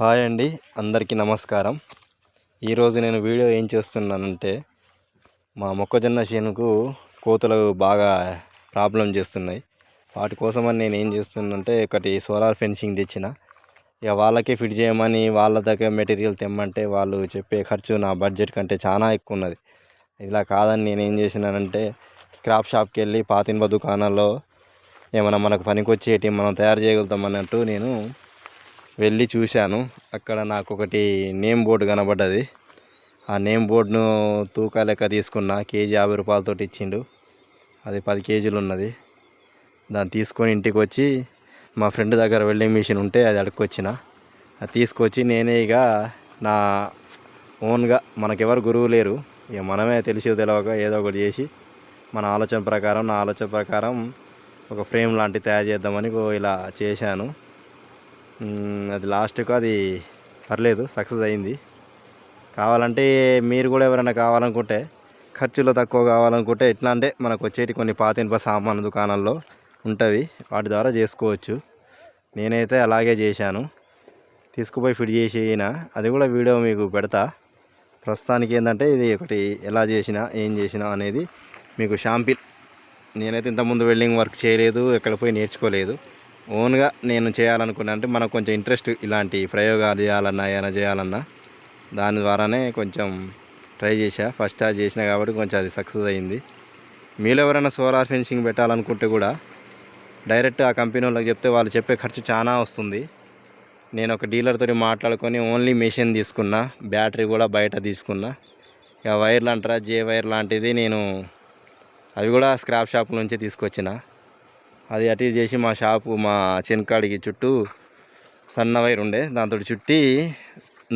Hi అండి అందరికీ నమస్కారం. ఈరోజు నేను వీడియో ఏం చేస్తున్నానంటే మా మొక్కజొన్న చేనుకు కోతులు బాగా ప్రాబ్లం చేస్తున్నాయి. వాటి కోసమని నేను ఏం చేస్తున్నానంటే ఒకటి సోలార్ ఫెన్సింగ్ తెచ్చిన. ఇక వాళ్ళకే ఫిట్ చేయమని వాళ్ళ దగ్గర మెటీరియల్ తెమ్మంటే వాళ్ళు చెప్పే ఖర్చు నా బడ్జెట్ కంటే చాలా ఎక్కువ ఉన్నది. ఇలా కాదని నేను ఏం చేసినానంటే స్క్రాప్ షాప్కి వెళ్ళి పాతిన్బ దుకాణాల్లో ఏమైనా మనకు పనికొచ్చేటి మనం తయారు చేయగలుగుతాం అన్నట్టు నేను వెళ్ళి చూశాను. అక్కడ నాకు ఒకటి నేమ్ బోర్డు కనబడ్డది. ఆ నేమ్ బోర్డును తూకా లెక్క తీసుకున్న. కేజీ యాభై రూపాయలతో ఇచ్చిండు. అది పది కేజీలు ఉన్నది. దాన్ని తీసుకొని ఇంటికి వచ్చి మా ఫ్రెండ్ దగ్గర వెల్డింగ్ మిషన్ ఉంటే అది అడుక్కొచ్చిన. అది తీసుకొచ్చి నేనే ఇక నా ఓన్గా మనకెవరు గురువు లేరు. ఇక మనమే తెలిసి తెలియక ఏదో ఒకటి చేసి మన ఆలోచన ప్రకారం నా ఆలోచన ప్రకారం ఒక ఫ్రేమ్ లాంటివి తయారు చేద్దామని ఇలా చేశాను. అది లాస్ట్కు అది పర్లేదు సక్సెస్ అయింది. కావాలంటే మీరు కూడా ఎవరైనా కావాలనుకుంటే ఖర్చులో తక్కువ కావాలనుకుంటే ఎట్లా అంటే మనకు వచ్చేటి కొన్ని పాత ఇనుప సామాను దుకాణాల్లో ఉంటుంది. వాటి ద్వారా చేసుకోవచ్చు. నేనైతే అలాగే చేశాను. తీసుకుపోయి ఫిట్ చేసిన అది కూడా వీడియో మీకు పెడతా. ప్రస్తుతానికి ఏంటంటే ఇది ఒకటి ఎలా చేసినా ఏం చేసినా అనేది మీకు షాంపిల్. నేనైతే ఇంతకుముందు వెల్డింగ్ వర్క్ చేయలేదు ఎక్కడ పోయి నేర్చుకోలేదు. ఓన్గా నేను చేయాలనుకున్నా అంటే మనకు కొంచెం ఇంట్రెస్ట్ ఇలాంటి ప్రయోగాలు చేయాలన్నా ఏమైనా చేయాలన్నా దాని ద్వారానే కొంచెం ట్రై చేశా. ఫస్ట్ స్టార్ట్ చేసిన కాబట్టి కొంచెం అది సక్సెస్ అయింది. మీలో ఎవరైనా సోలార్ ఫెన్సింగ్ పెట్టాలనుకుంటే కూడా డైరెక్ట్ ఆ కంపెనీ వాళ్ళకి చెప్తే వాళ్ళు చెప్పే ఖర్చు చాలా వస్తుంది. నేను ఒక డీలర్తో మాట్లాడుకొని ఓన్లీ మెషిన్ తీసుకున్నా బ్యాటరీ కూడా బయట తీసుకున్నా. ఇక వైర్లు అంటారా? జే వైర్ లాంటిది నేను అవి కూడా స్క్రాప్ షాప్ నుంచి తీసుకొచ్చిన. అది అటు ఇటు చేసి మా షాపు మా చెనకాడికి చుట్టూ సన్న వైర్ ఉండే. దాంతో చుట్టి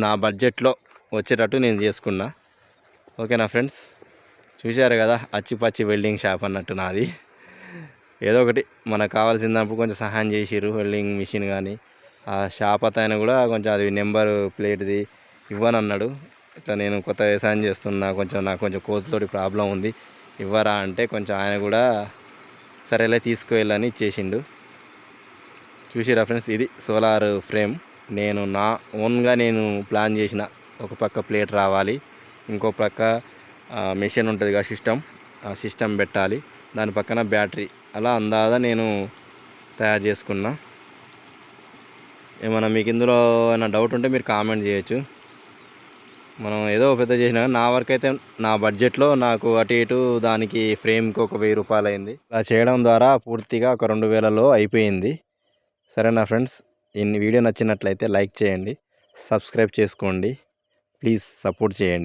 నా బడ్జెట్లో వచ్చేటట్టు నేను చేసుకున్నా. ఓకేనా ఫ్రెండ్స్? చూశారు కదా అచ్చిపచ్చి వెల్డింగ్ షాప్ అన్నట్టు నాది. ఏదో ఒకటి మనకు కావాల్సినప్పుడు కొంచెం సహాయం చేసిరు వెల్డింగ్ మిషన్ కానీ ఆ షాప్ అతను కూడా కొంచెం అది నెంబర్ ప్లేట్ది ఇవ్వను అన్నాడు ఇట్లా నేను కొత్త వ్యవసాయం చేస్తున్నా కొంచెం నాకు కొంచెం కోతుతోటి ప్రాబ్లం ఉంది. ఇవ్వరా అంటే కొంచెం ఆయన కూడా సరేలే తీసుకువెళ్ళని ఇచ్చేసిండు చూసిరా ఫ్రెండ్స్ ఇది సోలార్ ఫ్రేమ్. నేను నా ఓన్గా నేను ప్లాన్ చేసిన ఒక పక్క ప్లేట్ రావాలి. ఇంకో పక్క మెషిన్ ఉంటుంది కదా సిస్టమ్ ఆ సిస్టమ్ పెట్టాలి. దాని పక్కన బ్యాటరీ. అలా అందాదా నేను తయారు చేసుకున్నా. ఏమైనా మీకు ఇందులో ఏమైనా డౌట్ ఉంటే మీరు కామెంట్ చేయొచ్చు. మనం ఏదో పెద్ద చేసినా నా వరకు అయితే నా బడ్జెట్లో నాకు అటు ఇటు దానికి ఫ్రేమ్కి ఒక వెయ్యి రూపాయలు అయింది. అలా చేయడం ద్వారా పూర్తిగా ఒక రెండు వేలలో అయిపోయింది. సరేనా ఫ్రెండ్స్ ఈ వీడియో నచ్చినట్లయితే లైక్ చేయండి సబ్స్క్రైబ్ చేసుకోండి ప్లీజ్ సపోర్ట్ చేయండి.